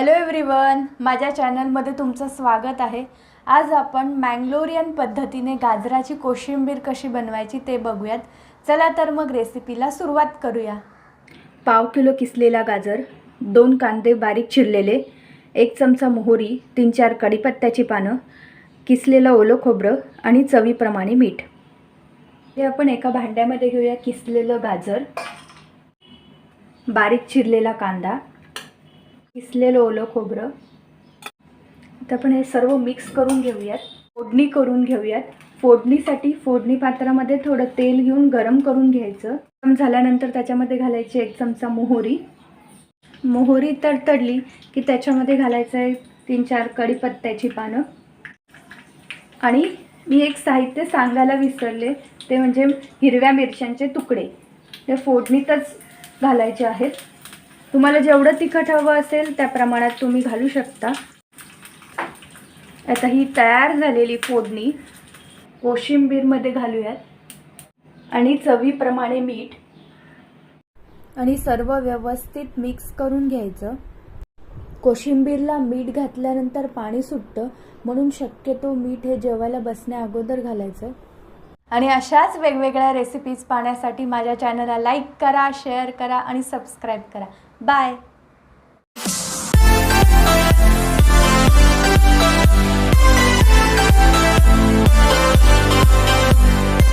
Hello everyone माझ्या चॅनलमध्ये तुमचं स्वागत आहे. आज आपण मँगलोरियन पद्धतीने गाजराची कोशिंबीर कशी बनवायची ते बघूयात. चला तर मग रेसिपीला सुरुवात करूया. पाव किलो किसलेला गाजर दोन कांदे बारीक चिरलेले एक चमचा मोहरी तीन चार कडीपत्त्याची पानं किसलेलं ओलं खोबरं आणि चवीप्रमाणे मीठ. हे आपण एका भांड्यामध्ये घेऊया किसलेलं गाजर. बारीक चिरलेला कांदा किसलेलं ओलं खोबरं? आता आपण हे सर्व मिक्स करून घेऊयात. फोडणी करून घेऊयात. फोडणीसाठी फोडणी पात्रामध्ये थोडं तेल घेऊन गरम करून घ्यायचं. गरम झाल्यानंतर त्याच्यामध्ये घालायची एक चमचा मोहरी. मोहरी तडतडली की त्याच्यामध्ये घालायचं आहे तीन चार कढीपत्त्याची पानं. आणि मी एक साहित्य सांगायला विसरले. ते म्हणजे हिरव्या मिरच्यांचे तुकडे. ते फोडणीतच घालायचे आहेत. तुम्हाला जेवढं तिखट हवं असेल त्या प्रमाणात तुम्ही घालू शकता. आता ही तयार झालेली फोडणी कोशिंबीरमध्ये घालूयात. आणि चवीप्रमाणे मीठ आणि सर्व व्यवस्थित मिक्स करून घ्यायचं. कोशिंबीरला मीठ घातल्यानंतर पाणी सुटतं म्हणून शक्यतो मीठ हे जेवायला बसण्या अगोदर घालायचं. आणि अशाच वेगवेगळ्या रेसिपीज पाहण्यासाठी माझ्या चॅनलला लाईक करा शेअर करा आणि सबस्क्राईब करा. Bye.